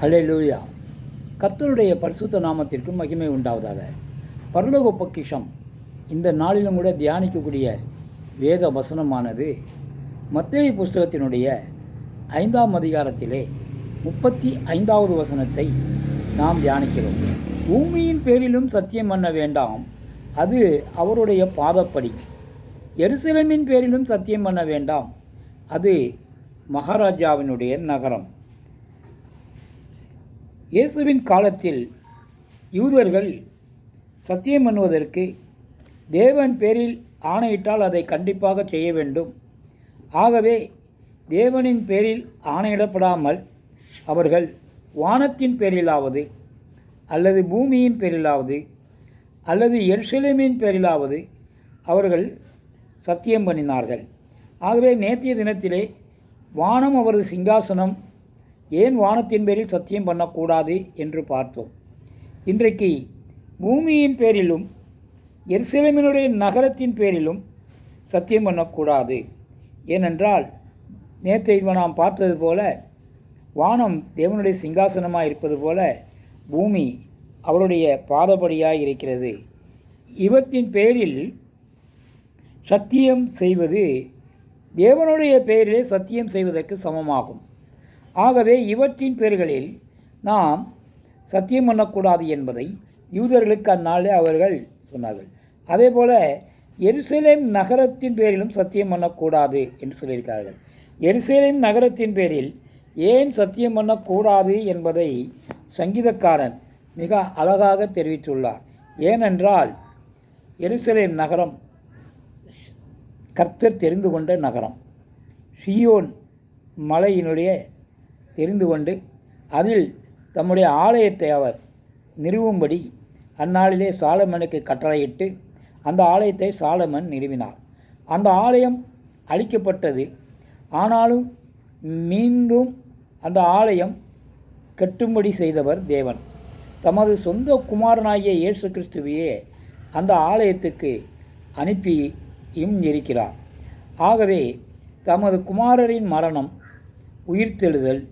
ஹalleluya. கர்த்தருடைய பரிசுத்த நாமத்திற்கு மகிமை உண்டாவதாக. பரலோக பொக்கிஷம் இந்த நாளிலும் கூட தியானிக்கக்கூடிய வேத வசனமானது மத்திய புஸ்தகத்தினுடைய ஐந்தாம் அதிகாரத்திலே முப்பத்தி ஐந்தாவது வசனத்தை நாம் தியானிக்கிறோம். பூமியின் பேரிலும் சத்தியம் பண்ண வேண்டாம். அது அவருடைய பாதப்படி. எருசலமின் பேரிலும் சத்தியம் பண்ண வேண்டாம். அது மகாராஜாவினுடைய நகரம். இயேசுவின் காலத்தில் யூதர்கள் சத்தியம் பண்ணுவதற்கு தேவன் பேரில் ஆணையிட்டால் அதை கண்டிப்பாக செய்ய வேண்டும். ஆகவே தேவனின் பேரில் ஆணையிடப்படாமல் அவர்கள் வானத்தின் பேரிலாவது அல்லது பூமியின் பேரிலாவது அல்லது எருசலேமின் பேரிலாவது அவர்கள் சத்தியம் பண்ணினார்கள். ஆகவே நேற்றைய தினத்திலே வானம் அவரது சிங்காசனம் ஏன் வானத்தின் பேரில் சத்தியம் பண்ணக்கூடாது என்று பார்த்தோம். இன்றைக்கு பூமியின் பேரிலும் எருசலேமினுடைய நகரத்தின் பேரிலும் சத்தியம் பண்ணக்கூடாது. ஏனென்றால் நேற்று நாம் பார்த்தது போல வானம் தேவனுடைய சிங்காசனமாக இருப்பது போல பூமி அவருடைய பாதபடியாக இருக்கிறது. இவத்தின் பேரில் சத்தியம் செய்வது தேவனுடைய பெயரிலே சத்தியம் செய்வதற்கு சமமாகும். ஆகவே இவற்றின் பேர்களில் நாம் சத்தியம் பண்ணக்கூடாது என்பதை யூதர்களுக்கு அந்நாளே அவர்கள் சொன்னார்கள். அதே போல் எருசலேம் நகரத்தின் பேரிலும் சத்தியம் பண்ணக்கூடாது என்று சொல்லியிருக்கார்கள் எருசலேம் நகரத்தின் பேரில் ஏன் சத்தியம் பண்ணக்கூடாது என்பதை சங்கீதக்காரன் மிக அழகாக தெரிவித்துள்ளார். ஏனென்றால் எருசலேம் நகரம் கர்த்தர் தெரிந்து கொண்ட நகரம். சியோன் மலையினுடைய தெரிந்து கொண்டு அதில் தம்முடைய ஆலயத்தை அவர் நிறுவும்படி அந்நாளிலே சாலமனுக்கு கட்டளையிட்டு அந்த ஆலயத்தை சாலமன் நிறுவினார். அந்த ஆலயம் அழிக்கப்பட்டது. ஆனாலும் மீண்டும் அந்த ஆலயம் கட்டும்படி செய்தவர் தேவன். தமது சொந்த குமாரனாகிய இயேசு கிறிஸ்துவையே அந்த ஆலயத்துக்கு அனுப்பியும் இருக்கிறார். ஆகவே தமது குமாரரின் மரணம் உயிர்த்தெழுதல்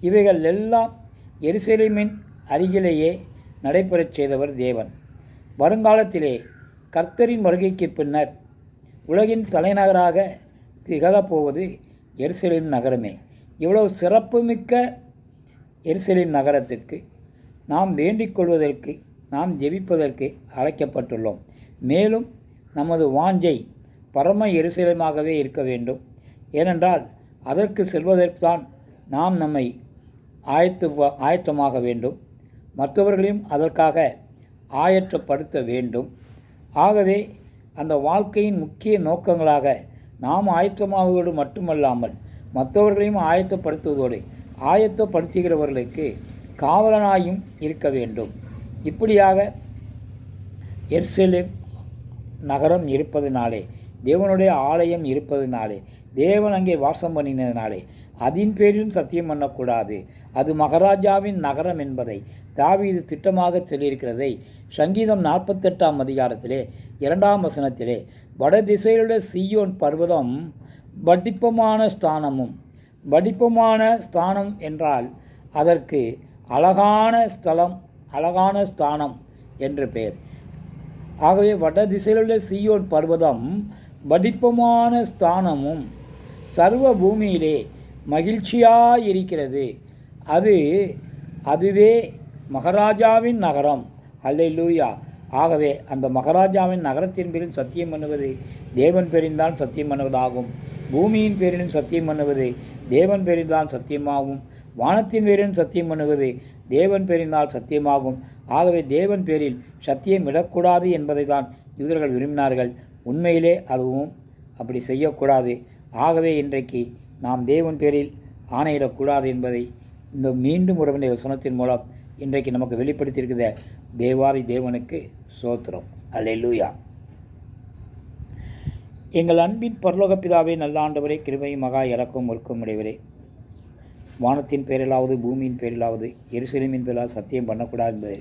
இவைகள் எல்லாம் எருசலேமின் அருகிலேயே நடைபெறச் செய்தவர் தேவன். வருங்காலத்திலே கர்த்தரின் வருகைக்கு பின்னர் உலகின் தலைநகராக திகழப்போவது எருசலேம் நகரமே. இவ்வளவு சிறப்புமிக்க எருசலேம் நகரத்துக்கு நாம் வேண்டிக் கொள்வதற்கு நாம் ஜெபிப்பதற்கு அழைக்கப்பட்டுள்ளோம். மேலும் நமது வாஞ்சை பரம எருசலேமாகவே இருக்க வேண்டும். ஏனென்றால் அதற்கு செல்வதற்குதான் நாம் நம்மை ஆயத்து ஆயத்தமாக வேண்டும். மற்றவர்களையும் அதற்காக ஆயத்தப்படுத்த வேண்டும். ஆகவே அந்த வாழ்க்கையின் முக்கிய நோக்கங்களாக நாம் ஆயத்தமாவதோடு மட்டுமல்லாமல் மற்றவர்களையும் ஆயத்தப்படுத்துவதோடு ஆயத்தப்படுத்துகிறவர்களுக்கு காவலனாயும் இருக்க வேண்டும். இப்படியாக எர்சலேம் நகரம் இருப்பதனாலே தேவனுடைய ஆலயம் இருப்பதனாலே தேவன் அங்கே வாசம் பண்ணினதினாலே அதன் பேரிலும் சத்தியம் பண்ணக்கூடாது. அது மகாராஜாவின் நகரம் என்பதை தாவீது திட்டமாக சொல்லியிருக்கிறதை சங்கீதம் நாற்பத்தெட்டாம் அதிகாரத்திலே இரண்டாம் வசனத்திலே வட திசையிலுள்ள சீயோன் பர்வதம் வடிப்பமான ஸ்தானமும் வடிப்பமான ஸ்தானம் என்றால் அதற்கு அழகான ஸ்தலம் அழகான ஸ்தானம் என்று பெயர். ஆகவே வட திசையிலுள்ள சீயோன் பர்வதம் வடிப்பமான ஸ்தானமும் சர்வ பூமியிலே மகிழ்ச்சியாயிருக்கிறது. அது அதுவே மகாராஜாவின் நகரம். அல்லேலூயா. ஆகவே அந்த மகாராஜாவின் நகரத்தின் பேரில் சத்தியம் பண்ணுவது தேவன் பேரில்தான் சத்தியம் பண்ணுவதாகும். பூமியின் பேரிலும் சத்தியம் பண்ணுவது தேவன் பேரில்தான் சத்தியமாகும். வானத்தின் பேரிலும் சத்தியம் பண்ணுவது தேவன் பேரினால் சத்தியமாகும். ஆகவே தேவன் பேரில் சத்தியம் விடக்கூடாது என்பதை தான் யூதர்கள் விரும்பினார்கள். உண்மையிலே அதுவும் அப்படி செய்யக்கூடாது. ஆகவே இன்றைக்கு நாம் தேவன் பேரில் ஆணையிடக்கூடாது என்பதை இந்த மீண்டும் உறவினை வசனத்தின் மூலம் இன்றைக்கு நமக்கு வெளிப்படுத்தியிருக்கிற தேவாதி தேவனுக்கு சோத்திரம். அல்லூயா எங்கள் அன்பின் பரலோக பிதாவே நல்லாண்டவரே கிருபை மகா இறக்கம் ஒருக்கம் உடையவரே. வானத்தின் பேரிலாவது பூமியின் பேரிலாவது எருசலேமின் பேரிலாவது சத்தியம் பண்ணக்கூடாது என்பது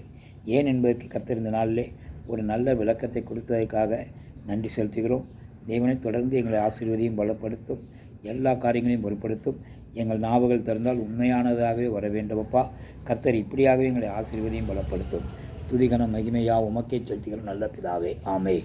ஏன் என்பதற்கு கத்திருந்த நாளிலே ஒரு நல்ல விளக்கத்தை கொடுத்ததற்காக நன்றி செலுத்துகிறோம். தேவனை தொடர்ந்து எங்களை ஆசீர்வதியும் பலப்படுத்தும். எல்லா காரியங்களையும் பொருட்படுத்தும். எங்கள் நாவுகள் திறந்தால் உண்மையானதாகவே வர வேண்டுமப்பா கர்த்தர் இப்படியாகவே எங்களை ஆசீர்வதியும் பலப்படுத்தும். துதிகன மகிமையா உமக்கே செலுத்துகிற நல்ல பிதாவே. ஆமே